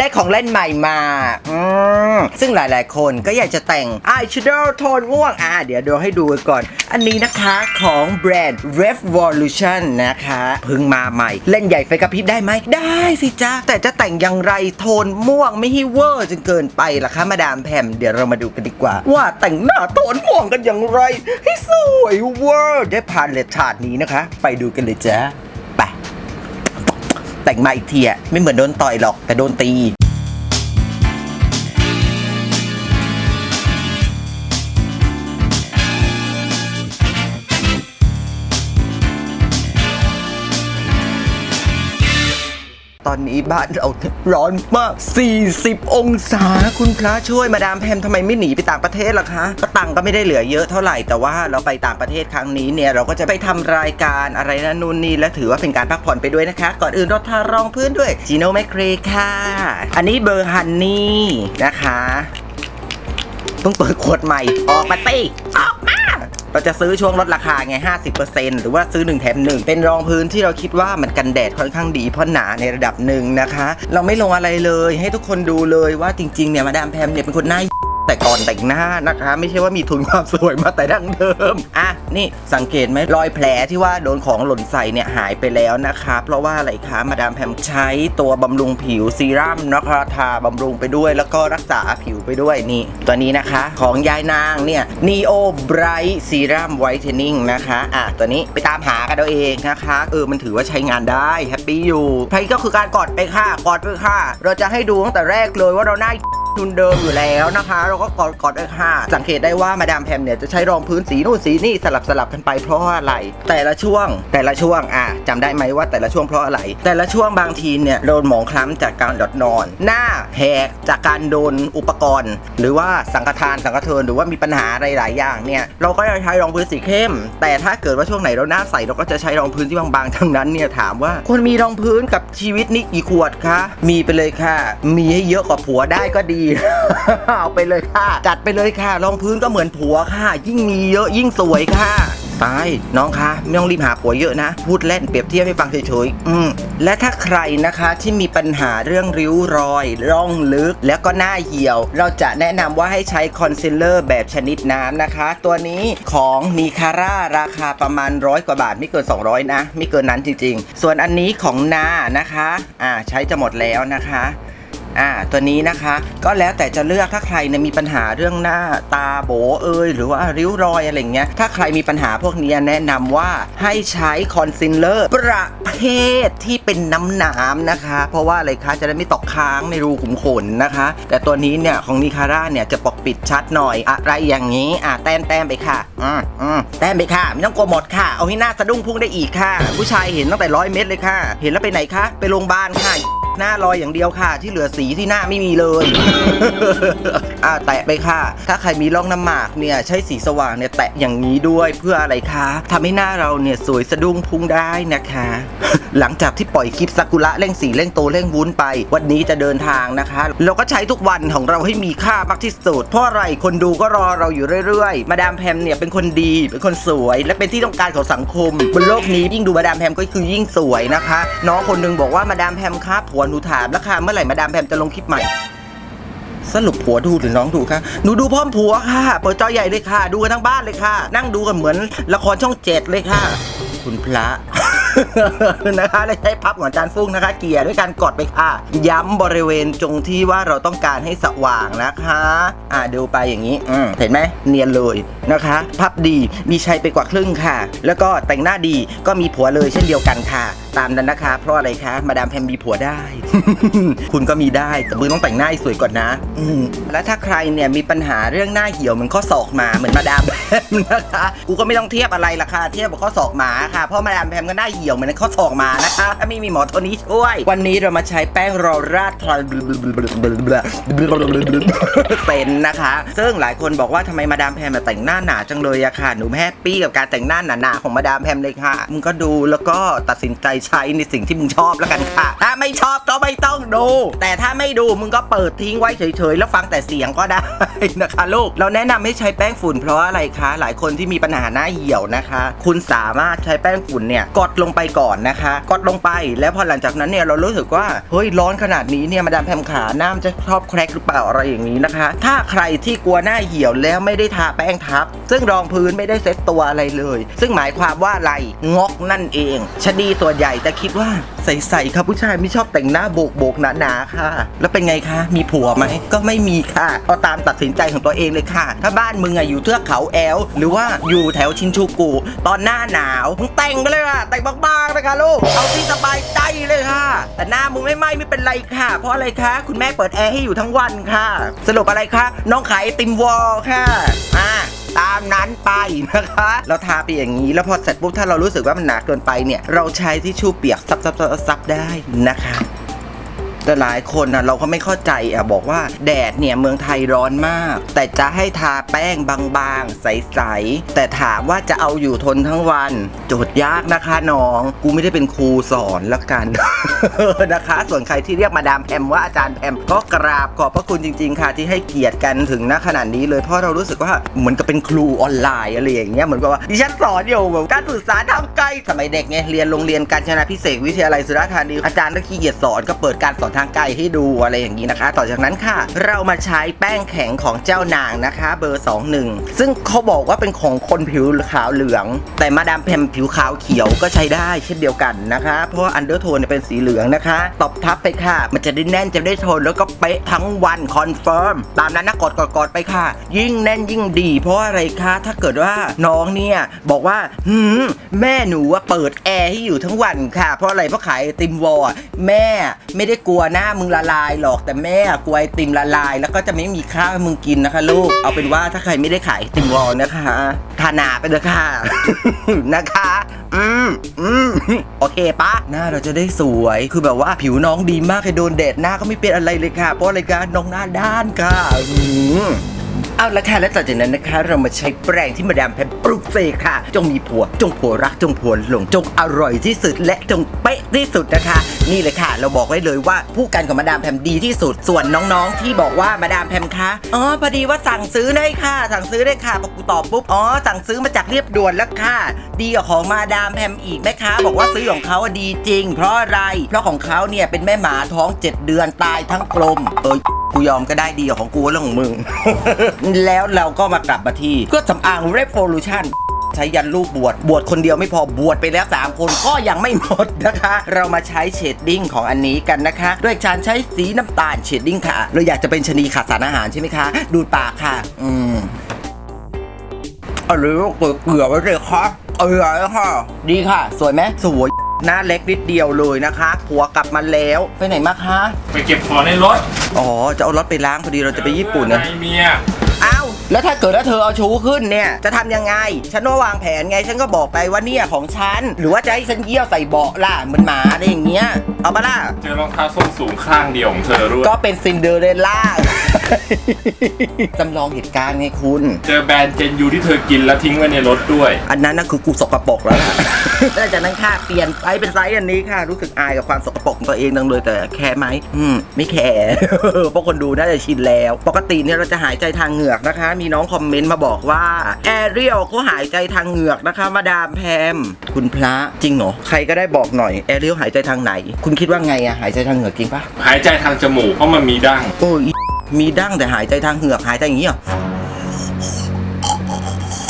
ได้ของเล่นใหม่มาอืมซึ่งหลายๆ คนก็อยากจะแต่งอายแชโดว์โทนม่วงอะเดี๋ยวเดี๋ยวให้ดูก่อน อันนี้นะคะของแบรนด์ Revolution นะคะเพิ่งมาใหม่ เล่นใหญ่ไฟกระพริบได้ไหม ได้สิจ้าแต่จะแต่งอย่างไรโทนม่วงไม่ให้เวอร์จนเกินไปล่ะคะมาดามแพมเดี๋ยวเรามาดูกันดีกว่า ว่าแต่งหน้าโทนม่วงกันอย่างไร ให้สวยเวอร์ได้ผ่านเลทชาร์ดนี้นะคะ ไปดูกันเลยจ้า แต่งมาอีกทีอะไม่เหมือนโดนต่อยหรอกแต่โดนตี ตอนนี้บ้านเราร้อนมาก 40 องศา คุณพระช่วยมาดามแพมทำไมไม่หนีไปต่างประเทศล่ะคะก็ตังก็ไม่ได้เหลือเยอะเท่าไหร่แต่ว่าเราไปต่างประเทศครั้งนี้เนี่ยเราก็จะไปทำรายการอะไรนะนู่นนี่และถือว่าเป็นการพักผ่อนไปด้วยนะคะ ก่อนอื่นเราทารองพื้นด้วยจีโนแมคเครค่ะ อันนี้เบอร์ฮันนี่นะคะต้องเปิดขวดใหม่ออกมาสิออกมา เราจะซื้อช่วงลดราคาไง 50%หรือว่าซื้อ 1 แถม 1 เป็นรองพื้นที่เราคิดว่ามันกันแดดค่อนข้างดีเพราะหนาในระดับหนึ่งนะคะ เราไม่ลงอะไรเลยให้ทุกคนดูเลยว่าจริงๆเนี่ยมาดามแพมเนี่ยเป็นคนหน้า แต่ก่อนแต่งหน้านะคะ ไม่ใช่ว่ามีทุนความสวยมาแต่ดั้งเดิมอะนี่สังเกตไหมรอยแผลที่ว่าโดนของหล่นใส่เนี่ยหายไปแล้วนะคะ เพราะว่าอะไรคะมาดามแพมใช้ตัวบำรุงผิวซีรั่มนะคะทาบำรุงไปด้วยแล้วก็รักษาผิวไปด้วยนี่ ตัวนี้นะคะ ของยายนางเนี่ย Neo Bright Serum Whitening นะคะอะตัวนี้ไปตามหากันเอาเองนะคะ เออมันถือว่าใช้งานได้แฮปปี้อยู่ใช้ก็คือการกอดไปค่ะกอดไปค่ะ เราจะให้ดูตั้งแต่แรกเลยว่าเราหน้า ทุนเดิมอยู่แล้วนะคะ เราก็กอดกอดด้วยค่ะสังเกตได้ว่ามาดามแพมเนี่ยจะใช้รองพื้นสีนู่นสีนี่สลับสลับกันไปเพราะอะไร แต่ละช่วง แต่ละช่วงอะจำได้ไหมว่าแต่ละช่วงเพราะอะไร แต่ละช่วงบางทีเนี่ยโดนหมองคล้ำจากการดอดนอน หน้าแหกจากการโดนอุปกรณ์ หรือว่าสังฆทานสังฆเทินหรือว่ามีปัญหาอะไรหลายอย่างเนี่ยเราก็จะใช้รองพื้นสีเข้ม แต่ถ้าเกิดว่าช่วงไหนเราหน้าใสเราก็จะใช้รองพื้นที่บางๆทั้งนั้นเนี่ยถามว่าควรมีรองพื้นกับชีวิตนี้กี่ขวดคะมีไปเลยค่ะ มีให้เยอะกว่าผัวได้ก็ดีเอาไปเลยค่ะ จัดไปเลยค่ะ รองพื้นก็เหมือนผัวค่ะ ยิ่งมีเยอะยิ่งสวยค่ะไปน้องคะไม่ต้องรีบหาผัวเยอะนะ พูดเล่นเปรียบเทียบให้ฟังเฉยๆอืมและถ้าใครนะคะที่มีปัญหาเรื่องริ้วรอย ร่องลึก แล้วก็หน้าเหี่ยว เราจะแนะนำว่าให้ใช้คอนซีลเลอร์แบบชนิดน้ำนะคะ ตัวนี้ของมีคาร่าราคาประมาณร้อยกว่าบาท ไม่เกิน 200 นะ ไม่เกินนั้นจริงๆ ส่วนอันนี้ของนานะคะ อ่าใช้จะหมดแล้วนะคะ อ่าตัวนี้นะคะก็แล้วแต่จะเลือกถ้าใครเนี่ยมีปัญหาเรื่องหน้าตาโบเอยหรือว่าริ้วรอยอะไรเงี้ยถ้าใครมีปัญหาพวกนี้แนะนำว่าให้ใช้คอนซีลเลอร์ประเภทที่เป็นน้ำน้ำนะคะ เพราะว่าอะไรคะจะได้ไม่ตกค้างในรูขุมขนนะคะ แต่ตัวนี้เนี่ยของนิคาร่าเนี่ยจะปกปิดชัดหน่อยอะไรอย่างนี้อะแต้มแต้มไปค่ะอืมอืมแต้มไปค่ะไม่ต้องกลัวหมดค่ะ เอาให้หน้าสะดุ้งพุ่งได้อีกค่ะ ผู้ชายเห็นตั้งแต่ร้อยเมตรเลยค่ะ เห็นแล้วไปไหนคะไปโรงพยาบาลค่ะ หน้าลอยอย่างเดียวค่ะ ที่เหลือสีที่หน้าไม่มีเลย อ่าแตะไปค่ะ ถ้าใครมีร่องน้ำหมากเนี่ยใช้สีสว่างเนี่ยแตะอย่างนี้ด้วยเพื่ออะไรคะทำให้หน้าเราเนี่ยสวยสะดุ้งพุ่งได้นะคะ หลังจากที่ปล่อยคลิปซากุระเร่งสีเร่งโตเร่งวุ้นไป วันนี้จะเดินทางนะคะ เราก็ใช้ทุกวันของเราให้มีค่ามากที่สุดเพราะอะไรคนดูก็รอเราอยู่เรื่อยๆ มาดามแพมเนี่ยเป็นคนดี เป็นคนสวย และเป็นที่ต้องการของสังคม บนโลกนี้ยิ่งดูมาดามแพมก็คือยิ่งสวยนะคะ น้องคนหนึงบอกว่ามาดามแพมครับผัวหนูถามราคาเมื่อไหร่มาดามแพมจะลงคลิปใหม่ สรุปผัวดูหรือน้องดูคะหนูดูพร้อมผัวค่ะ เปิดจอใหญ่เลยค่ะ ดูกันทั้งบ้านเลยค่ะ นั่งดูกันเหมือนละครช่องเจ็ดเลยค่ะ คุณพระ นะคะและใช้พับของจานฟุ้งนะคะ เกียร์ด้วยการกดไปค่ะ ย้ำบริเวณตรงที่ว่าเราต้องการให้สว่างนะคะ อ่าดูไปอย่างนี้อืเห็นไหมเนียนเลยนะคะ พับดีมีชัยไปกว่าครึ่งค่ะ แล้วก็แต่งหน้าดีก็มีผัวเลยเช่นเดียวกันค่ะ ตามนั้นนะคะ เพราะอะไรคะมาดามแพมมีผัวได้ คุณก็มีได้แต่มือต้องแต่งหน้าให้สวยก่อนนะ อืแล้วถ้าใครเนี่ยมีปัญหาเรื่องหน้าเหี่ยวเหมือนข้อศอกหมาเหมือนมาดามแพมนะคะกูก็ไม่ต้องเทียบอะไรราคาเทียบกับข้อศอกหมาค่ะเพราะมาดามแพมก็หน้าเหี่ยวเหมือนเข้อศอกมานะคะ ถ้าไม่มีหมอตัวนี้ช่วย วันนี้เรามาใช้แป้งโรลราดพลอยเซนนะคะ ซึ่งหลายคนบอกว่าทำไมมาดามแพมมาแต่งหน้าหนาจังเลยอะค่ะ หนูแฮปปี้กับการแต่งหน้าหนาๆของมาดามแพมเลยค่ะ มึงก็ดูแล้วก็ตัดสินใจใช้ในสิ่งที่มึงชอบแล้วกันค่ะ ถ้าไม่ชอบก็ไม่ต้องดู แต่ถ้าไม่ดูมึงก็เปิดทิ้งไว้เฉยๆ แล้วฟังแต่เสียงก็ได้นะคะลูก เราแนะนำให้ใช้แป้งฝุ่นเพราะอะไรคะ หลายคนที่มีปัญหาหน้าเหี่ยวนะคะ คุณสามารถใช้แป้งฝุ่นเนี่ยกดลงไปก่อนนะคะกดลงไปแล้วพอหลังจากนั้นเนี่ยเรารู้สึกว่าเฮ้ยร้อนขนาดนี้เนี่ยมาดามแพมขาหน้ามันจะชอบแครกหรือเปล่าอะไรอย่างนี้นะคะ ถ้าใครที่กลัวหน้าเหี่ยวแล้วไม่ได้ทาแป้งทับ ซึ่งรองพื้นไม่ได้เซ็ตตัวอะไรเลย ซึ่งหมายความว่าอะไรงอกนั่นเองชะนีตัวใหญ่จะคิดว่าใสๆครับผู้ชายไม่ชอบแต่งหน้าโบกโบกๆหนาๆค่ะ แล้วเป็นไงคะ มีผัวไหมก็ไม่มีค่ะเอาตามตัดสินใจของตัวเองเลยค่ะ ถ้าบ้านมึงอะอยู่เทือกเขาแอลหรือว่าอยู่แถวชินชูกุตอนหน้าหนาวมึงแต่งไปเลยค่ะแต่งบางๆนะคะลูกเอาที่สบายใจเลยค่ะ แต่หน้ามึงไม่ไหม้ไม่เป็นไรค่ะ เพราะอะไรคะคุณแม่เปิดแอร์ให้อยู่ทั้งวันค่ะ สรุปอะไรคะน้องขายไอติมวอลค่ะอ่าตามนั้นไปนะคะ เราทาไปอย่างนี้แล้วพอเสร็จปุ๊บถ้าเรารู้สึกว่ามันหนาเกินไปเนี่ย เราใช้ที่ชูเปียกซับซับซับซับได้นะคะ แต่หลายคนนะเราก็ไม่เข้าใจอะบอกว่าแดดเนี่ยเมืองไทยร้อนมาก แต่จะให้ทาแป้งบางๆ ใสๆ แต่ถามว่าจะเอาอยู่ทนทั้งวัน โจทย์ยากนะคะน้อง กูไม่ได้เป็นครูสอนละกัน นะคะ ส่วนใครที่เรียกมาดามแพมว่าอาจารย์แพมก็กราบขอบพระคุณจริง ๆ ค่ะที่ให้เกียรติกันถึงณขนาดนี้เลยเพราะเรารู้สึกว่าเหมือนกับเป็นครูออนไลน์อะไรอย่างเงี้ยเหมือนกับว่าดิฉันสอนอยู่แบบการสื่อสารทางไกลสมัยเด็กไงเรียนโรงเรียนการชนะพิเศษวิทยาลัยสุราษฎร์ธานีอาจารย์ก็ขี้เกียจสอนก็เปิดการสอนทางไกลให้ดูอะไรอย่างนี้นะคะ ต่อจากนั้นค่ะ เรามาใช้แป้งแข็งของเจ้านางนะคะ เบอร์ 21 ซึ่งเขาบอกว่าเป็นของคนผิวขาวเหลือง แต่มาดามแพมผิวขาวเขียวก็ใช้ได้เช่นเดียวกันนะคะ เพราะว่าอันเดอร์โทนเป็นสีเหลืองนะคะตบทับไปค่ะ มันจะได้แน่นจะได้ทนแล้วก็เป๊ะทั้งวันคอนเฟิร์มตามนั้นนะกดกดกดไปค่ะ ยิ่งแน่นยิ่งดี เพราะอะไรคะถ้าเกิดว่าน้องเนี่ยบอกว่าหืมแม่หนูว่าเปิดแอร์ให้อยู่ทั้งวันค่ะ เพราะอะไรเพราะขายไอติมวอลแม่ไม่ได้กลัวหน้ามึงละลายหรอกแต่แม่กลัวไอติมละลาย แล้วก็จะไม่มีข้าวให้มึงกินนะคะ ลูกเอาเป็นว่าถ้าใครไม่ได้ขายไอติมวอลนะคะทานาไปเลยค่ะ นะคะ อืมอืมโอเคปะหน้าเราจะได้สวยคือแบบว่าผิวน้องดีมากใครโดนแดดหน้าก็ไม่เป็นอะไรเลยค่ะ เพราะอะไรกันน้องหน้าด้านค่ะอืม เอาละค่ะและต่อจากนั้นนะคะ เรามาใช้แปรงที่มาดามแพมปลุกเสกค่ะ จงมีผัว จงผัวรัก จงผัวหลง จงอร่อยที่สุด และจงเป๊ะที่สุดนะคะ นี่เลยค่ะ เราบอกไว้เลยว่าผู้กันกับมาดามแพมดีที่สุด ส่วนน้องๆ ที่บอกว่ามาดามแพมคะอ๋อพอดีว่าสั่งซื้อได้ค่ะ สั่งซื้อได้ค่ะพอกูตอบปุ๊บอ๋อสั่งซื้อมาจากเรียบด่วนแล้วค่ะ ดีกว่าของมาดามแพมอีกแม่ค้าบอกว่าซื้อของเขาดีจริง เพราะอะไรเพราะของเขาเนี่ยเป็นแม่หมาท้อง 7 เดือนตายทั้งกลมเออกูยอมก็ได้ดีกว่าของกูเรื่องของมึงแล้วเราก็มากลับมาที่เครื่องสำอาง Revolution ใช้ยันลูกบวชบวชคนเดียวไม่พอบวชไปแล้ว 3 คนก็ยังไม่หมดนะคะ เรามาใช้เชดดิ้งของอันนี้กันนะคะ ด้วยการใช้สีน้ำตาลเชดดิ้งค่ะ เราอยากจะเป็นชะนีขาดสารอาหารใช่ไหมคะ ดูดปากค่ะ อืมเอาเลยเกลือเกลือไว้เลยค่ะเกลือเลยค่ะ ดีค่ะ สวยไหมสวยหน้าเล็กนิดเดียวเลยนะคะผัวกลับมาแล้วไปไหนมาคะ ไปเก็บของในรถ อ๋อ จะเอารถไปล้างพอดีเราจะไปญี่ปุ่นนะไงเมียอ้าว แล้วถ้าเกิดว่าเธอเอาชูขึ้นเนี่ย จะทำยังไง ฉันว่าวางแผนไง ฉันก็บอกไปว่าเนี่ยของฉัน หรือว่าจะให้ฉันเยี่ยวใส่เบาะล่ะเหมือนหมาอะไรอย่างเงี้ย เอาปะล่ะ เจ รองเท้าส้นสูงข้างเดียวของเธอด้วยก็เป็นซินเดอเรลล่า จำลองเหตุการณ์ไงคุณ เจอแบรนด์เจนยูที่เธอกินแล้วทิ้งไว้ในรถด้วย อันนั้นน่ะคือกูสกปรกแล้วล่ะ แล้วจากนั้นค่ะเปลี่ยนไซส์เป็นไซส์อันนี้ค่ะ รู้สึกอายกับความสกปรกของตัวเองจังเลยแต่แคร์ไหมอืมไม่แคร์ เพราะคนดูน่าจะชินแล้ว ปกติเนี่ยเราจะหายใจทางเหงือกนะคะ มีน้องคอมเมนต์มาบอกว่าแอเรียลเขาหายใจทางเหงือกนะคะ มาดามแพม คุณพระจริงเหรอใครก็ได้บอกหน่อยแอเรียลหายใจทางไหน คุณคิดว่าไงอะหายใจทางเหงือกจริงปะหายใจทางจมูกเพราะมันมีดั้งโอ้ยมีดั้งแต่หายใจทางเหงือกหายใจอย่างนี้เหรอ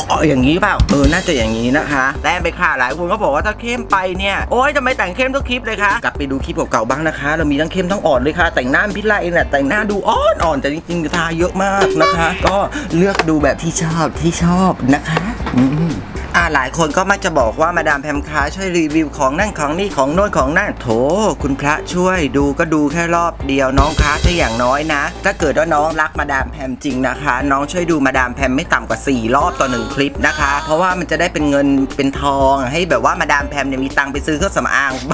อ๋ออย่างนี้เปล่าเออน่าจะอย่างนี้นะคะแต้มไปค่ะหลายคนก็บอกว่าถ้าเข้มไปเนี่ยโอ๊ยทำไมแต่งเข้มทุกคลิปเลยคะกลับไปดูคลิปเก่าๆบ้างนะคะ เรามีทั้งเข้มทั้งอ่อนเลยค่ะ แต่งหน้าพิษไลเองเนี่ยแต่งหน้าดูอ่อนอ่อนแต่จริงๆทาเยอะมากนะคะ ก็เลือกดูแบบที่ชอบที่ชอบนะคะ อืม อ่าหลายคนก็มักจะบอกว่ามาดามแพมค้าช่วยรีวิวของนั่นของนี่ของโน้นของนั่นโถ คุณพระช่วยดูก็ดูแค่รอบเดียวน้องค้าถ้าอย่างน้อยนะ ถ้าเกิดว่าน้องรักมาดามแพมจริงนะคะ น้องช่วยดูมาดามแพมไม่ต่ำกว่า 4 รอบต่อหนึ่งคลิปนะคะ เพราะว่ามันจะได้เป็นเงินเป็นทองให้แบบว่ามาดามแพมเนี่ยมีตังค์ไปซื้อเครื่องสำอางบ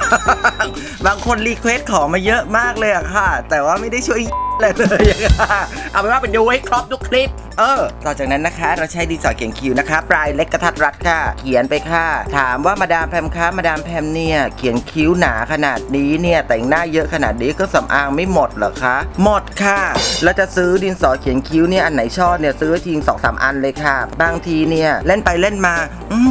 าง บางคนรีเควสของมาเยอะมากเลยอะค่ะ แต่ว่าไม่ได้ช่วย เลยเลยอะค่ะเอาเป็นว่าไปดูให้ครบทุกคลิป เออ ต่อจากนั้นนะคะ เราใช้ดินสอเขียนคิ้วนะคะปลายเล็กกระทัดรัดค่ะ เขียนไปค่ะ ถามว่ามาดามแพมคะมาดามแพมเนี่ยเขียนคิ้วหนาขนาดนี้เนี่ยแต่งหน้าเยอะขนาดนี้ก็สำอางไม่หมดเหรอคะหมดค่ะแล้วจะซื้อดินสอเขียนคิ้วเนี่ยอันไหนชอบเนี่ยซื้อทีสองสามอันเลยค่ะ บางทีเนี่ยเล่นไปเล่นมา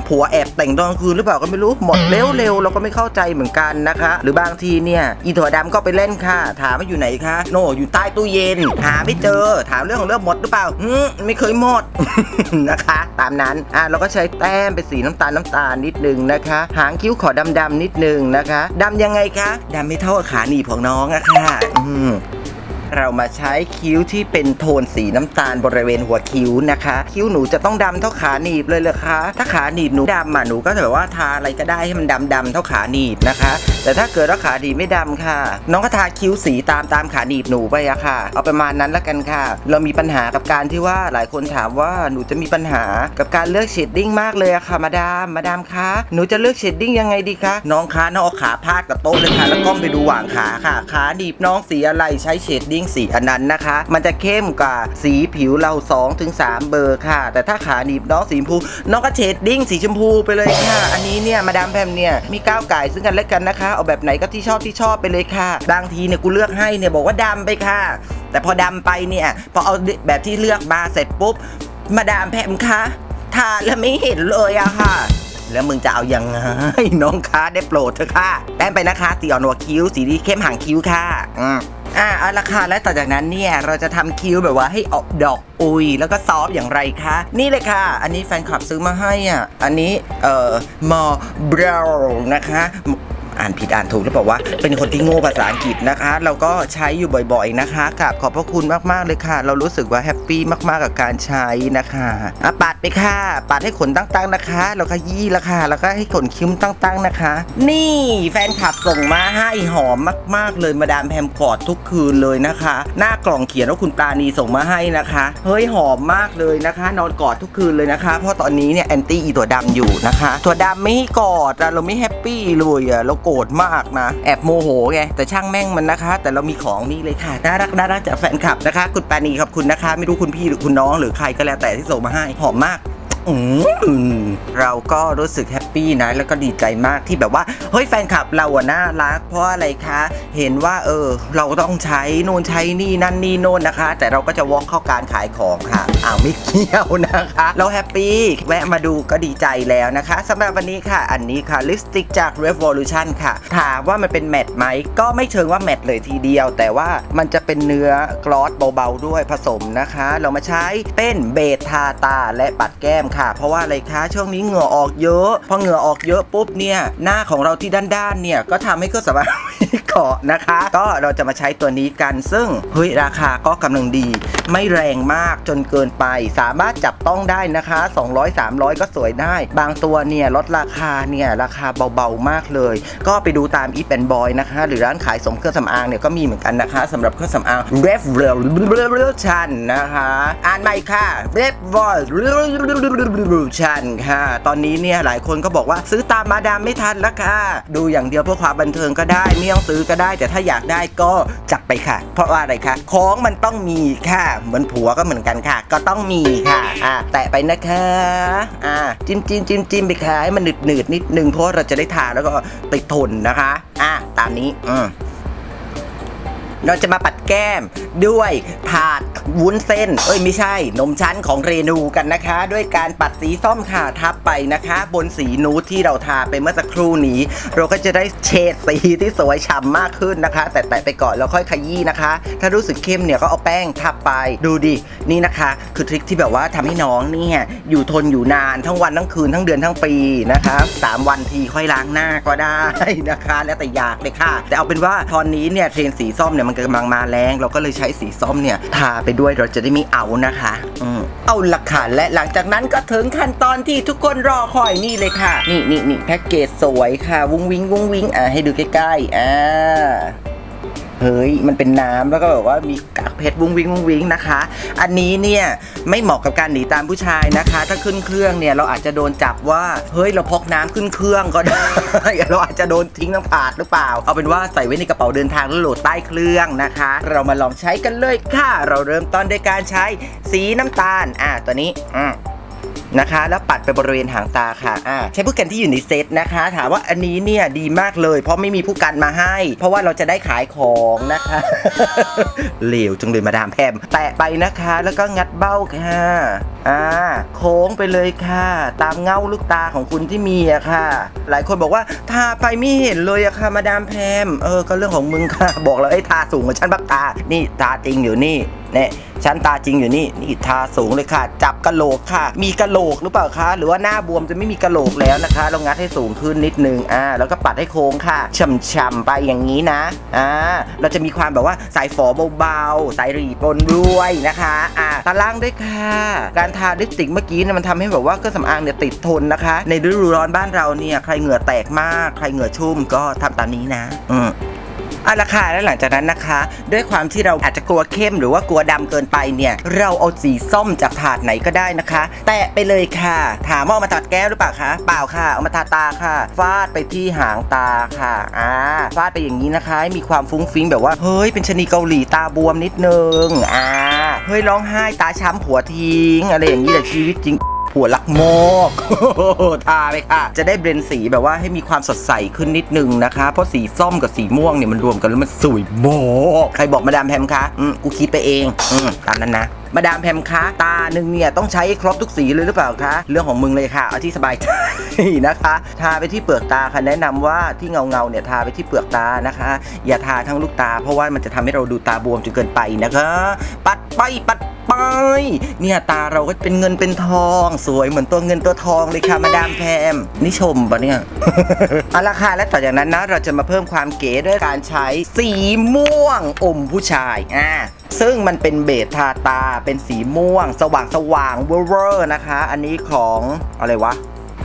ผัวแอบแต่งตอนคืนหรือเปล่าก็ไม่รู้หมดเร็วๆเราก็ไม่เข้าใจเหมือนกันนะคะ หรือบางทีเนี่ยอีถั่วดำก็ไปเล่นค่ะ ถามว่าอยู่ไหนคะโนอยู่ใต้ตู้เย็น หาไม่เจอ ถามเรื่องของเรื่องหมดหรือเปล่าอืมไม่เคยหมด นะคะ ตามนั้นอะเราก็ใช้แต้มเป็นสีน้ำตาลน้ำตาลนิดนึงนะคะ หางคิ้วขอดำๆนิดนึงนะคะดำยังไงคะดำไม่เท่าขาหนีบของน้องอะค่ะ อืม เรามาใช้คิ้วที่เป็นโทนสีน้ำตาลบริเวณหัวคิ้วนะคะ คิ้วหนูจะต้องดำเท่าขาหนีบเลยเหรอคะถ้าขาหนีบหนูดำอะหนูก็จะแบบว่าทาอะไรก็ได้ให้มันดำดำๆเท่าขาหนีบนะคะ แต่ถ้าเกิดว่าขาหนีบไม่ดำค่ะ น้องก็ทาคิ้วสีตามตามขาหนีบหนูไปอะค่ะ เอาประมาณนั้นละกันค่ะ เรามีปัญหากับการที่ว่าหลายคนถามว่าหนูจะมีปัญหากับการเลือกเชดดิ้งมากเลยอะค่ะมาดามมาดามคะหนูจะเลือกเชดดิ้งยังไงดีคะน้องคะน้องเอาขาพาดกับโต๊ะเลยค่ะแล้วก้มไปดูหว่างขาค่ะ ขาหนีบน้องสีอะไรใช้เชดดิ้งสีอันนั้นนะคะ มันจะเข้มกว่าสีผิวเรา2ถึง3เบอร์ค่ะ แต่ถ้าขาหนีบน้องสีชมพูน้องก็เชดดิ้งสีชมพูไปเลยค่ะ อันนี้เนี่ยมาดามแพมเนี่ยมีก้าวไก่ซึ่งกันและกันนะคะเอาแบบไหนก็ที่ชอบที่ชอบไปเลยค่ะ บางทีเนี่ยกูเลือกให้เนี่ยบอกว่าดำไปค่ะ แต่พอดำไปเนี่ยพอเอาแบบที่เลือกมาเสร็จปุ๊บ มาดามแพมคะทานแล้วไม่เห็นเลยอะค่ะแล้วมึงจะเอายังไงน้องคะได้โปรดเถอะค่ะแต้มไปนะคะ สีอ่อนหัวคิ้ว สีดีเข้มหางคิ้วค่ะ อ่าเอาละค่ะและต่อจากนั้นเนี่ยเราจะทำคิ้วแบบว่าให้ออกดอกอุย แล้วก็ซอฟอย่างไรคะนี่เลยค่ะ อันนี้แฟนคลับซื้อมาให้อะอันนี้เอ่อมอบราวนะคะ อ่านผิดอ่านถูกหรือเปล่าวะเป็นคนที่โง่ภาษาอังกฤษนะคะ เราก็ใช้อยู่บ่อยๆนะคะกราบขอบพระคุณมากๆเลยค่ะ เรารู้สึกว่าแฮปปี้มากๆกับการใช้นะคะอะปัดไปค่ะปัดให้ขนตั้งๆนะคะ แล้วก็ยี่ละค่ะ แล้วก็ให้ขนคิ้วตั้งๆนะคะ นี่แฟนคลับส่งมาให้หอมมาก ๆ เลยมาดามแพมกอดทุกคืนเลยนะคะ หน้ากล่องเขียนว่าคุณปราณีส่งมาให้นะคะ เฮ้ยหอมมากเลยนะคะ นอนกอดทุกคืนเลยนะคะ เพราะตอนนี้เนี่ยแอนตี้อีตัวดำอยู่นะคะ ตัวดำไม่ให้กอดเราไม่แฮปปี้เลยอะเราโกรธมากนะ แอบโมโหไงแต่ช่างแม่งมันนะคะ แต่เรามีของนี่เลยค่ะน่ารักน่ารักจากแฟนคลับนะคะ คุณปานีขอบคุณนะคะ ไม่รู้คุณพี่หรือคุณน้องหรือใครก็แล้วแต่ที่ส่งมาให้หอมมาก เราก็รู้สึกแฮปปี้นะ แล้วก็ดีใจมากที่แบบว่า เฮ้ยแฟนคลับเราอะน่ารัก เพราะอะไรคะ เห็นว่าเออ เราต้องใช้นู่นใช้นี่นั่นนี่โน่นนะคะ แต่เราก็จะวอล์กเข้าการขายของค่ะอ้าวไม่เกี่ยวนะคะ เราแฮปปี้แวะมาดูก็ดีใจแล้วนะคะสำหรับวันนี้ค่ะ อันนี้ค่ะลิปสติกจาก Revolution ค่ะ ถามว่ามันเป็นแมตต์ไหมก็ไม่เชิงว่าแมตต์เลยทีเดียว แต่ว่ามันจะเป็นเนื้อกลอสเบาๆด้วยผสมนะคะ เรามาใช้เป็นเบทาตาและปัดแก้มค่ะเพราะว่าอะไรคะช่วงนี้เหงื่อออกเยอะพอเหงื่อออกเยอะปุ๊บเนี่ยหน้าของเราที่ด้านๆเนี่ยก็ทำให้เครื่องสำอางเกาะนะคะ ก็เราจะมาใช้ตัวนี้กันซึ่งเฮ้ยราคาก็กำลังดี ไม่แรงมากจนเกินไป สามารถจับต้องได้นะคะ 200 300 ก็สวยได้ บางตัวเนี่ยลดราคาเนี่ยราคาเบาๆมากเลย ก็ไปดูตามอีแ n นบอยนะคะ หรือร้านขายสมเครื่องสำอางเนี่ยก็มีเหมือนกันนะคะสำหรับเครื่องสำอาง Revolution นะคะ อ่านใหม่ค่ะ Revolution ค่ะ ตอนนี้เนี่ยหลายคนก็บอกว่าซื้อตามมาดามไม่ทันแล้วค่ะ ดูอย่างเดียวเพื่อความบันเทิงก็ได้ไม่ต้องซื้อก็ได้ แต่ถ้าอยากได้ก็จัดไปค่ะ เพราะว่าอะไรคะของมันต้องมีค่ะ เหมือนผัวก็เหมือนกันค่ะ ก็ต้องมีค่ะอะแตะไปนะคะอะจิ้มจิ้มจิ้มจิ้มไปค่ะให้มันหนืดหนืดนิดนึงเพราะเราจะได้ทาแล้วก็ติดทนนะคะอะตามนี้อืม เราจะมาปัดแก้มด้วยถาดวุ้นเส้น เอ้ยไม่ใช่ นมชั้นของเรนูกันนะคะ ด้วยการปัดสีส้มค่ะทับไปนะคะ บนสีนูดที่เราทาไปเมื่อสักครู่นี้ เราก็จะได้เฉดสีที่สวยฉ่ำมากขึ้นนะคะ แต่แตะไปก่อนแล้วค่อยขยี้นะคะ ถ้ารู้สึกเข้มเนี่ยก็เอาแป้งทับไปดูดินี่นะคะ คือทริคที่แบบว่าทำให้น้องเนี่ยอยู่ทนอยู่นานทั้งวันทั้งคืนทั้งเดือนทั้งปีนะคะสามวันทีค่อยล้างหน้าก็ได้นะคะ แล้วแต่อยากเลยค่ะ แต่เอาเป็นว่าตอนนี้เนี่ยเทรนสีส้มเนี่ยมันกำลังมาแรงเราก็เลยใช้สีส้มเนี่ยทาไปด้วยเราจะได้ไม่เอานะคะอืมเอาละค่ะและหลังจากนั้นก็ถึงขั้นตอนที่ทุกคนรอคอยนี่เลยค่ะ นี่นี่นี่แพ็กเกจสวยค่ะ วุ้งวิ้งวุ้งวิ้งอ่าให้ดูใกล้ๆอ่า เฮ้ยมันเป็นน้ำแล้วก็แบบว่ามีกากเพชรวุ้งวิ้งวุ้งวิ้งนะคะ อันนี้เนี่ยไม่เหมาะกับการหนีตามผู้ชายนะคะ ถ้าขึ้นเครื่องเนี่ยเราอาจจะโดนจับว่าเฮ้ยเราพกน้ำขึ้นเครื่องก็ได้ เราอาจจะโดนทิ้งน้ำผาดหรือเปล่า เอาเป็นว่าใส่ไว้ในกระเป๋าเดินทางแล้วโหลดใต้เครื่องนะคะ เรามาลองใช้กันเลยค่ะ เราเริ่มต้นด้วยการใช้สีน้ำตาลอะตัวนี้อืม นะคะ แล้วปัดไปบริเวณหางตาค่ะอ่าใช้ผู้กันที่อยู่ในเซตนะคะ ถามว่าอันนี้เนี่ยดีมากเลย เพราะไม่มีผู้กันมาให้ เพราะว่าเราจะได้ขายของนะคะเหลวจังเลยมาดามแพมแตะไปนะคะ แล้วก็งัดเบ้าค่ะ อ่าโค้งไปเลยค่ะ ตามเงาลูกตาของคุณที่มีอะค่ะ หลายคนบอกว่าทาไปไม่เห็นเลยอะค่ะ มาดามแพมเออก็เรื่องของมึงค่ะ บอกแล้วไอ้ทาสูงกว่าฉันบักตา นี่ตาจริงอยู่นี่เนี่ยฉันตาจริงอยู่นี่นี่ทาสูงเลยค่ะ จับกะโหลกค่ะ มีกะโหลกหรือเปล่าคะ หรือว่าหน้าบวมจะไม่มีกะโหลกแล้วนะคะเรางัดให้สูงขึ้นนิดนึงอ่าแล้วก็ปัดให้โค้งค่ะช่ำๆไปอย่างนี้นะอ่าเราจะมีความแบบว่าสายฝอเบาๆสายรีปนด้วยนะคะอ่าตาล่างด้วยค่ะ การทาลิปสติกเมื่อกี้เนี่ยมันทำให้แบบว่าเครื่องสำอางเนี่ยติดทนนะคะ ในฤดูร้อนบ้านเราเนี่ยใครเหงื่อแตกมาก ใครเหงื่อชุ่มก็ทำตามนี้นะ อืม เอาละค่ะแล้วหลังจากนั้นนะคะ ด้วยความที่เราอาจจะกลัวเข้มหรือว่ากลัวดำเกินไปเนี่ย เราเอาสีส้มจากถาดไหนก็ได้นะคะ แตะไปเลยค่ะ ถามว่าเอามาตัดแก้วหรือเปล่าคะเปล่าค่ะเอามาทาตาค่ะ ฟาดไปที่หางตาค่ะอ่าฟาดไปอย่างนี้นะคะให้มีความฟุ้งฟิ้งแบบว่าเฮ้ยเป็นชนีเกาหลีตาบวมนิดนึงอ่าเฮ้ยร้องไห้ตาช้ำผัวทิ้งอะไรอย่างนี้แต่ชีวิตจริง หัวลักโมกทาไปค่ะ จะได้เบรนสีแบบว่าให้มีความสดใสขึ้นนิดนึงนะคะ เพราะสีส้มกับสีม่วงเนี่ยมันรวมกันแล้วมันสวยโมกใครบอกมาดามแพมคะอืมกูคิดไปเองอืมตามนั้นนะมาดามแพมคะตาหนึ่งเนี่ยต้องใช้ครบทุกสีเลยหรือเปล่าคะ เรื่องของมึงเลยค่ะ เอาที่สบายใจนะคะ ทาไปที่เปลือกตาค่ะแนะนำว่าที่เงาเงาเนี่ยทาไปที่เปลือกตานะคะ อย่าทาทั้งลูกตา เพราะว่ามันจะทำให้เราดูตาบวมจนเกินไปนะคะ ปัดไปปัดไปเนี่ยตาเราก็เป็นเงินเป็นทอง สวยเหมือนตัวเงินตัวทองเลยค่ะมาดามแพมนี่ชมปะเนี่ยเอาละค่ะและต่อจากนั้นนะเราจะมาเพิ่มความเก๋ด้วยการใช้สีม่วงอมผู้ชายอ่าซึ่งมันเป็นเบสทาตาเป็นสีม่วง สว่างสว่างเวอร์นะคะ อันนี้ของอะไรวะ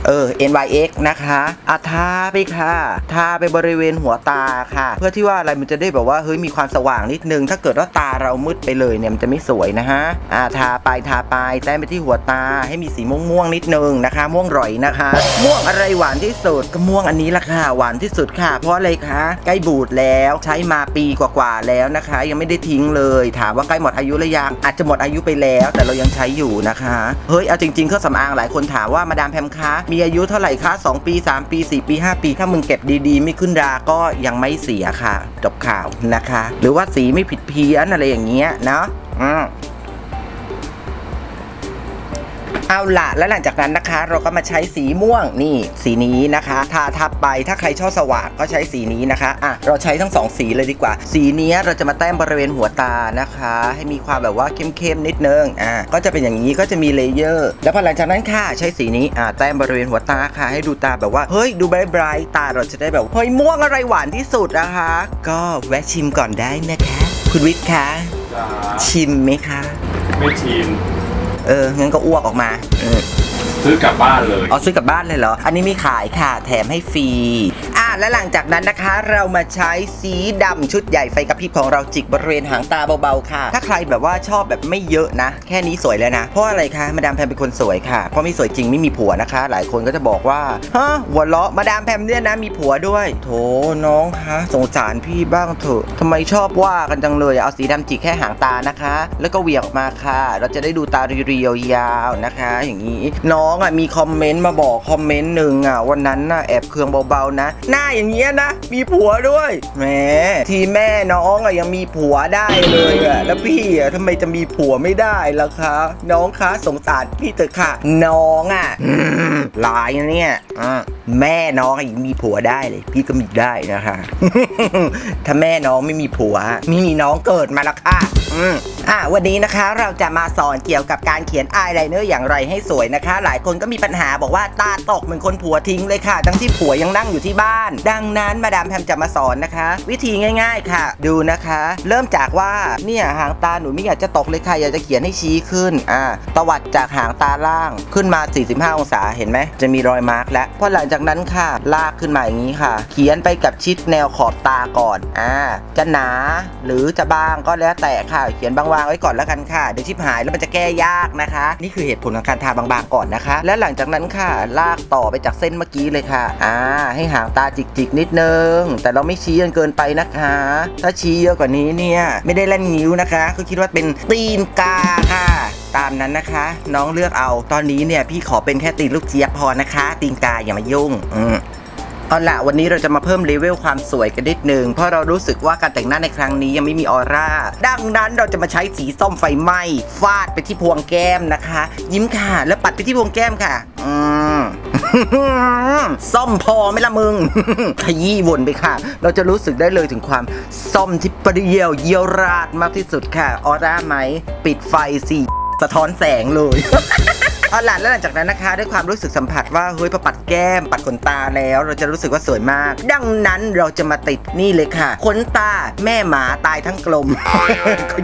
เออ NYX นะคะอาทาไปค่ะ ทาไปบริเวณหัวตาค่ะ เพื่อที่ว่าอะไรมันจะได้แบบว่าเฮ้ยมีความสว่างนิดนึง ถ้าเกิดว่าตาเรามืดไปเลยเนี่ยมันจะไม่สวยนะฮะอ่าทาไปทาไปแต้มไปที่หัวตาให้มีสีม่วงม่วงๆนิดนึงนะคะ ม่วงร่อยนะคะ ม่วงอะไรหวานที่สุดก็ม่วงอันนี้ละค่ะหวานที่สุดค่ะ เพราะอะไรคะใกล้บูดแล้วใช้มาปีกว่าๆแล้วนะคะ ยังไม่ได้ทิ้งเลย ถามว่าใกล้หมดอายุหรือยังอาจจะหมดอายุไปแล้ว แต่เรายังใช้อยู่นะคะเฮ้ยเอาจริงๆเครื่องสำอางหลายคนถามว่ามาดามแพมคะมีอายุเท่าไหร่คะ 2 ปี 3 ปี 4 ปี 5 ปี ถ้ามึงเก็บดีๆ ไม่ขึ้นราก็ยังไม่เสียค่ะ จบข่าวนะคะ หรือว่าสีไม่ผิดเพี้ยนอะไรอย่างเงี้ยเนาะอืม เอาละแล้วหลังจากนั้นนะคะ เราก็มาใช้สีม่วงนี่สีนี้นะคะทาทับไปถ้าใครชอบสว่างก็ใช้สีนี้นะคะอะเราใช้ทั้งสองสีเลยดีกว่า สีนี้เราจะมาแต้มบริเวณหัวตานะคะ ให้มีความแบบว่าเข้มๆนิดนึงอะก็จะเป็นอย่างนี้ก็จะมีเลเยอร์แล้วพอหลังจากนั้นค่ะใช้สีนี้อะแต้มบริเวณหัวตาค่ะ ให้ดูตาแบบว่าเฮ้ยดูไบรท์ๆตาเราจะได้แบบเฮ้ยม่วงอะไรหวานที่สุดนะคะ ก็แวะชิมก่อนได้นะคะ คุณวิทย์คะจ้าชิมไหมคะ ไม่ชิน เอองั้นก็อ้วกออกมาอืมซื้อกลับบ้านเลย เอาซื้อกลับบ้านเลยเหรอ อันนี้มีขายค่ะ แถมให้ฟรีอะ และหลังจากนั้นนะคะ เรามาใช้สีดำชุดใหญ่ไฟกระพริบของเราจิกบริเวณหางตาเบาๆค่ะ ถ้าใครแบบว่าชอบแบบไม่เยอะนะ แค่นี้สวยแล้วนะ เพราะอะไรคะมาดามแพมเป็นคนสวยค่ะ เพราะไม่สวยจริงไม่มีผัวนะคะ หลายคนก็จะบอกว่าฮะหัวเราะมาดามแพมเนี่ยนะมีผัวด้วยโถน้องคะสงสารพี่บ้างเถอะทำไมชอบว่ากันจังเลยเอาสีดำจิกแค่หางตานะคะ แล้วก็เหวี่ยงออกมาค่ะ เราจะได้ดูตาเรียวๆยาวๆนะคะ อย่างนี้ น้องอะมีคอมเมนต์มาบอกคอมเมนต์หนึ่งอะวันนั้นน่ะแอบเคืองเบาๆนะหน้าอย่างเงี้ยนะ มีผัวด้วย แหม ทีแม่น้องอะยังมีผัวได้เลยอะแล้วพี่อะทำไมจะมีผัวไม่ได้ล่ะคะ น้องคะสงสารพี่เถอะค่ะ น้องอะอืมหลายนะเนี่ยอะแม่น้องอะยังมีผัวได้เลย พี่ก็มีได้นะคะ ถ้าแม่น้องไม่มีผัว ไม่มีน้องเกิดมาล้วค่ะอืมอะวันนี้นะคะเราจะมาสอนเกี่ยวกับการเขียนอายไลเนอร์อย่างไรให้สวยนะคะ หลายคนก็มีปัญหาบอกว่าตาตกเหมือนคนผัวทิ้งเลยค่ะ ทั้งที่ผัวยังนั่งอยู่ที่บ้านดังนั้นมาดามแพมจะมาสอนนะคะ วิธีง่าย ๆค่ะ ดูนะคะ เริ่มจากว่าเนี่ยหางตาหนูไม่อยากจะตกเลยค่ะอยากจะเขียนให้ชี้ขึ้นอ่าตวัดจากหางตาล่างขึ้นมา 45 องศาเห็นไหมจะมีรอยมาร์กแล้วพอหลังจากนั้นค่ะ ลากขึ้นมาอย่างนี้ค่ะ เขียนไปกับชิดแนวขอบตาก่อนอ่าจะหนาหรือจะบางก็แล้วแต่ค่ะ เขียนบางๆไว้ก่อนแล้วกันค่ะเดี๋ยวชิบหายแล้วมันจะแก้ยากนะคะ นี่คือเหตุผลของการทาบางๆก่อนนะคะ และหลังจากนั้นค่ะ ลากต่อไปจากเส้นเมื่อกี้เลยค่ะอ่าให้หางตาจกๆนิดนึง แต่เราไม่ชี้จนเกินไปนะคะ ถ้าชี้เยอะกว่านี้เนี่ย ไม่ได้เล่นนิ้วนะคะคือคิดว่าเป็นตีนกาค่ะ ตามนั้นนะคะ น้องเลือกเอา ตอนนี้เนี่ยพี่ขอเป็นแค่ตีนลูกเจี๊ยบพอนะคะ ตีนกาอย่ามายุ่ง อืมเอาละวันนี้เราจะมาเพิ่มเลเวลความสวยกันนิดนึง เพราะเรารู้สึกว่าการแต่งหน้าในครั้งนี้ยังไม่มีออร่า ดังนั้นเราจะมาใช้สีส้มไฟไหม้ฟาดไปที่พวงแก้มนะคะ ยิ้มค่ะ แล้วปัดไปที่พวงแก้มค่ะ อืม ส้มพอไหมล่ะมึง ขยี้วนไปค่ะ เราจะรู้สึกได้เลยถึงความส้มที่เปรี้ยวเยี่ยวราดมากที่สุดค่ะ ออร่าไหม ปิดไฟสิ สะท้อนแสงเลย เอาล่ะแล้วหลังจากนั้นนะคะ ด้วยความรู้สึกสัมผัสว่าเฮ้ยพอปัดแก้ม ปัดขนตาแล้วเราจะรู้สึกว่าสวยมาก ดังนั้นเราจะมาติดนี่เลยค่ะขนตาแม่หมาตายทั้งกลม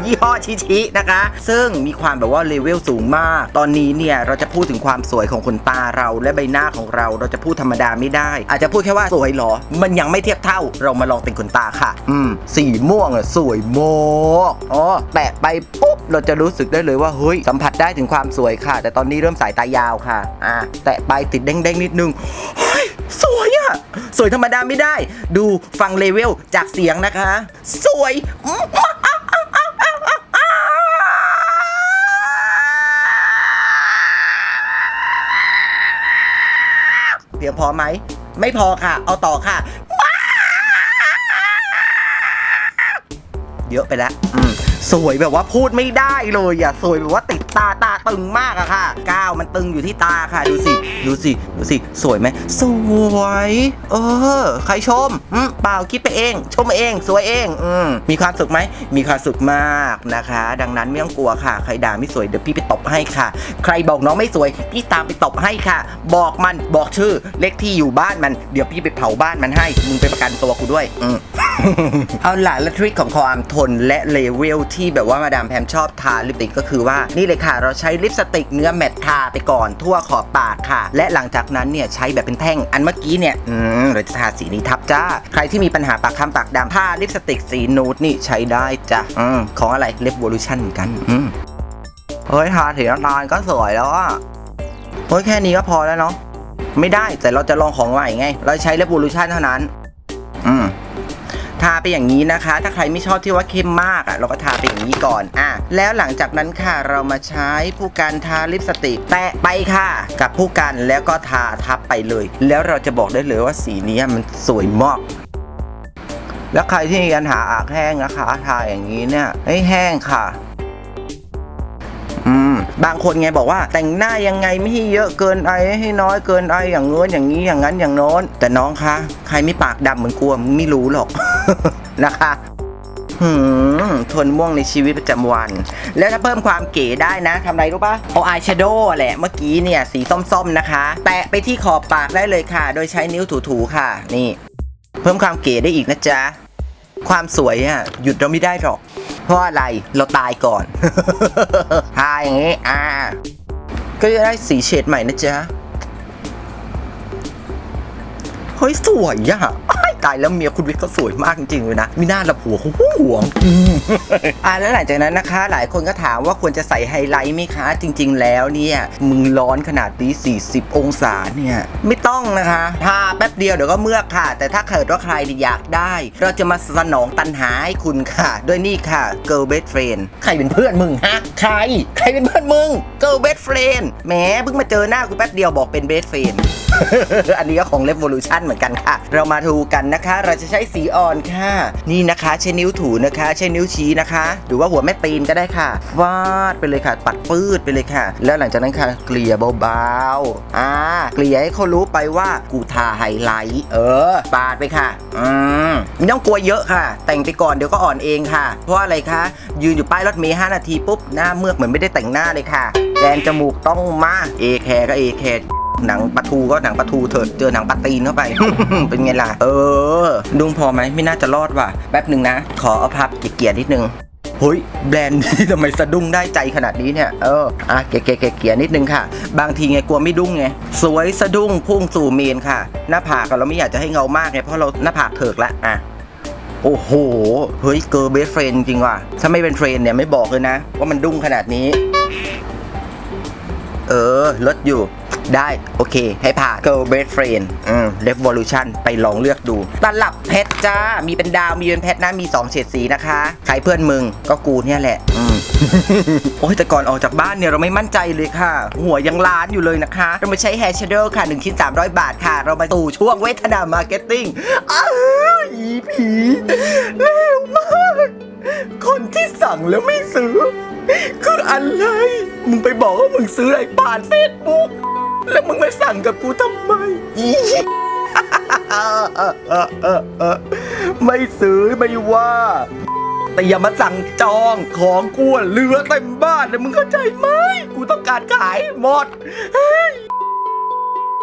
ยี่ห้อชิชินะคะ ซึ่งมีความแบบว่าเลเวลสูงมาก ตอนนี้เนี่ยเราจะพูดถึงความสวยของขนตาเราและใบหน้าของเรา เราจะพูดธรรมดาไม่ได้ อาจจะพูดแค่ว่าสวยเหรอ มันยังไม่เทียบเท่า เรามาลองติดขนตาค่ะ อืม สีม่วงอะสวยมากอ๋อแตะไปปุ๊บเราจะรู้สึกได้เลยว่าเฮ้ยสัมผัสได้ถึงความสวยค่ะ แต่ตอนนี้เริ่มสายตายาวค่ะ อะ แตะไปติดเด้งๆ นิดนึงเฮ้ยสวยอะสวยธรรมดาไม่ได้ ดูฟังเลเวลจากเสียงนะคะ สวยเพียงพอไหม ไม่พอค่ะ เอาต่อค่ะ เยอะไปแล้ว สวยแบบว่าพูดไม่ได้เลยอะสวยแบบว่าติดตาตาตึงมากอะค่ะก้าวมันตึงอยู่ที่ตาค่ะ ดูสิดูสิดูสิสวยไหมสวย เออ ใครชมอืมเปล่าคิดไปเอง ชมเอง สวยเองอืมมีความสุขไหมมีความสุขมากนะคะ ดังนั้นไม่ต้องกลัวค่ะ ใครด่าไม่สวยเดี๋ยวพี่ไปตบให้ค่ะ ใครบอกน้องไม่สวย พี่ตามไปตบให้ค่ะ บอกมันบอกชื่อเลขที่อยู่บ้านมัน เดี๋ยวพี่ไปเผาบ้านมันให้มึงไปประกันตัวกูด้วย อืม เอาล่ะและทริคของความทนและเลเวลที่แบบว่ามาดามแพมชอบทาลิปสติกก็คือว่านี่เลยค่ะ เราใช้ลิปสติกเนื้อแมตทาไปก่อนทั่วขอบปากค่ะ และหลังจากนั้นเนี่ยใช้แบบเป็นแท่งอันเมื่อกี้เนี่ยอืมเราจะทาสีนี้ทับจ้า ใครที่มีปัญหาปากคำปากดำทาลิปสติกสีนูดนี่ใช้ได้จ้ะอืมของอะไรเล็บวอลูชั่นกันอืมเฮ้ยทาสีนาลก็สวยแล้วอะเฮ้ยแค่นี้ก็พอแล้วเนาะไม่ได้แต่เราจะลองของใหม่ไง เราใช้เล็บวอลูชั่นเท่านั้น อืม ทาไปอย่างนี้นะคะ ถ้าใครไม่ชอบที่ว่าเข้มมากอะ่ะเราก็ทาไปอย่างนี้ก่อนอะแล้วหลังจากนั้นค่ะเรามาใช้ผู้การทาลิปสติกแตะไปค่ะ กับผู้การแล้วก็ทาทับไปเลย แล้วเราจะบอกได้เลยว่าสีนี้มันสวยมากแล้วใครที่มีปัญหาอากแห้งนะคะ ทาอย่างนี้เนี่ยให้แห้งค่ะ บางคนไงบอกว่าแต่งหน้ายังไงไม่ให้เยอะเกินไปให้น้อยเกินไปอย่างเง้นอย่างนี้อย่างนั้นอย่างโน้น แต่น้องคะ ใครไม่ปากดำเหมือนกลัวไม่รู้หรอกนะคะหืมทนม่วงในชีวิตประจำวัน แล้วถ้าเพิ่มความเก๋ได้นะทำไรรู้ปะเอาอายแชโดว์แหละ เมื่อกี้เนี่ย สีส้มๆนะคะ แตะไปที่ขอบปากได้เลยค่ะ โดยใช้นิ้วถูๆค่ะ นี่ เพิ่มความเก๋ได้อีกนะจ๊ะ ความสวยอะหยุดเราไม่ได้หรอก เพราะอะไรเราตายก่อนทาอย่างนี้อ่า ก็จะได้สีเฉดใหม่นะจ๊ะ เฮ้ย สวยอะ ตายแล้วเมียคุณวิทย์เขาสวยมากจริงๆเลยนะมีหน้าละผัวเขาห่วงอ่าแล้วหลังจากนั้นนะคะ หลายคนก็ถามว่าควรจะใส่ไฮไลท์ไหมคะ จริง ๆ แล้วเนี่ยมึงร้อนขนาดนี้40 องศาเนี่ย ไม่ต้องนะคะทาแป๊บเดียวเดี๋ยวก็เมือกค่ะ แต่ถ้าเกิดว่าใครอยากได้ เราจะมาสนองตันหาให้คุณค่ะ ด้วยนี่ค่ะ girl best friend ใครเป็นเพื่อนมึงฮะ ใคร ใครเป็นเพื่อนมึง girl best friend แหมเพิ่งมาเจอหน้ากูแป๊บเดียวบอกเป็น best friend อันนี้ก็ของ Revolution เหมือนกันค่ะ เรามาดูกันนะคะ เราจะใช้สีอ่อนค่ะ นี่นะคะ ใช้นิ้วถูนะคะ ใช้นิ้วชี้นะคะ หรือว่าหัวแม่ตีนก็ได้ค่ะฟาดไปเลยค่ะ ปัดปื้ดไปเลยค่ะ แล้วหลังจากนั้นค่ะ เกลี่ยเบาๆอ่าเกลี่ยให้เขารู้ไปว่ากูทาไฮไลท์เออปาดไปค่ะอืมไม่ต้องกลัวเยอะค่ะ แต่งไปก่อนเดี๋ยวก็อ่อนเองค่ะ เพราะอะไรคะยืนอยู่ป้ายรถเมล์5นาทีปุ๊บหน้าเมือกเหมือนไม่ได้แต่งหน้าเลยค่ะแกนจมูกต้องมาเอแคร์ก็เอแคร์ หนังปลาทูก็หนังปลาทูเถิดเจอหนังปลาตีนเข้าไป เป็นไงล่ะ เออ ดุงพอไหมไม่น่าจะรอดว่ะ แป๊บหนึ่งนะ ขอเอาพับเกียร์ๆนิดนึงเฮ้ยแบรนด์นี้ทำไมสะดุ้งได้ใจขนาดนี้เนี่ย เออ อะเก๋ๆเกียร์นิดนึงค่ะ บางทีไงกลัวไม่ดุ้งไง สวยสะดุ้งพุ่งสู่เมนค่ะ หน้าผากเราไม่อยากจะให้เงามากไงเพราะเราหน้าผากเถิกละอะโอ้โห เฮ้ยเกอร์เบสเฟรนจริงว่ะ ถ้าไม่เป็นเทรนเนี่ยไม่บอกเลยนะ ว่ามันดุ้งขนาดนี้ เออลดอยู่ ได้โอเค ให้ผ่าน Girl Best Friend อืม Revolution ไปลองเลือกดู ตลับเพชรจ้า มีเป็นดาว มีเป็นเพชรนะ มี 2 เฉดสีนะคะ ใครเพื่อนมึงก็กูเนี่ยแหละ อืม โอ้ยแต่ก่อนออกจากบ้านเนี่ย เราไม่มั่นใจเลยค่ะ หัวยังล้านอยู่เลยนะคะ เรามาใช้แฮร์เชโดว์ค่ะ1ชิ้น300 บาทค่ะ เรามาตู่ช่วงเวทนามาร์เก็ตติ้งอ้าวอีผีเร็วมาก คนที่สั่งแล้วไม่ซื้อ คืออะไร มึงไปบอกว่ามึงซื้ออะไรผ่านเฟซบุ๊ก แล้วมึงมาสั่งกับกูทำไมอีไม่ซื้อไม่ว่าแต่อย่ามาสั่งจองของกูเหลือเต็มบ้านเลยมึงเข้าใจไหมกูต้องการขายหมดเฮ้ย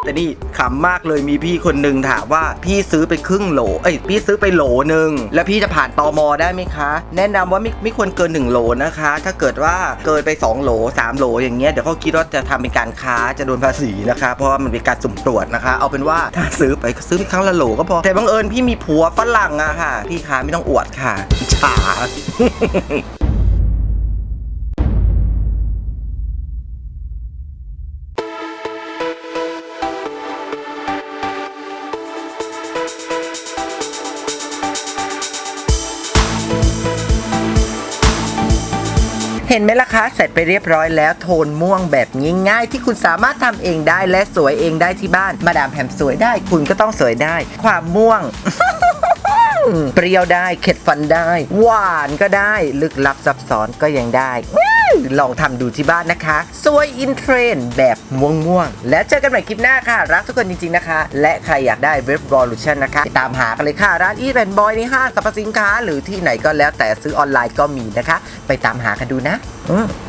แต่นี่ขำมากเลยมีพี่คนหนึ่งถามว่าพี่ซื้อไปครึ่งโหลเอ้ยพี่ซื้อไปโหลหนึ่งแล้วพี่จะผ่านตอมอได้ไหมคะ แนะนำว่าไม่ไม่ควรเกิน 1 โหลนะคะ ถ้าเกิดว่าเกินไป 2 โหล 3 โหลอย่างเงี้ยเดี๋ยวเขาคิดว่าจะทำเป็นการค้าจะโดนภาษีนะคะ เพราะว่ามันเป็นการสุ่มตรวจนะคะ เอาเป็นว่าถ้าซื้อไปซื้อไปครั้งละโหลก็พอแต่บังเอิญพี่มีผัวฝรั่งอะค่ะ พี่คะไม่ต้องอวดค่ะฉา ห็นไหมล่ะคะเสร็จไปเรียบร้อยแล้วโทนม่วงแบบง่ายๆ ที่คุณสามารถทำเองได้และสวยเองได้ที่บ้าน มาดามแพมสวยได้ คุณก็ต้องสวยได้ ความม่วง เปรี้ยวได้เข็ดฟันได้ หวานก็ได้ลึกลับซับซ้อนก็ยังได้ ลองทำดูที่บ้านนะคะ สวยอินเทรนแบบม่วงๆ แล้วเจอกันใหม่คลิปหน้าค่ะ รักทุกคนจริงๆนะคะ และใครอยากได้เว็บ v o l u t i o n นะคะ ตามหากันเลยค่ะ ร้านอีแ n นบอยในห้างสรรพสินค้า หรือที่ไหนก็แล้วแต่ซื้อออนไลน์ก็มีนะคะ ไปตามหากันดูนะ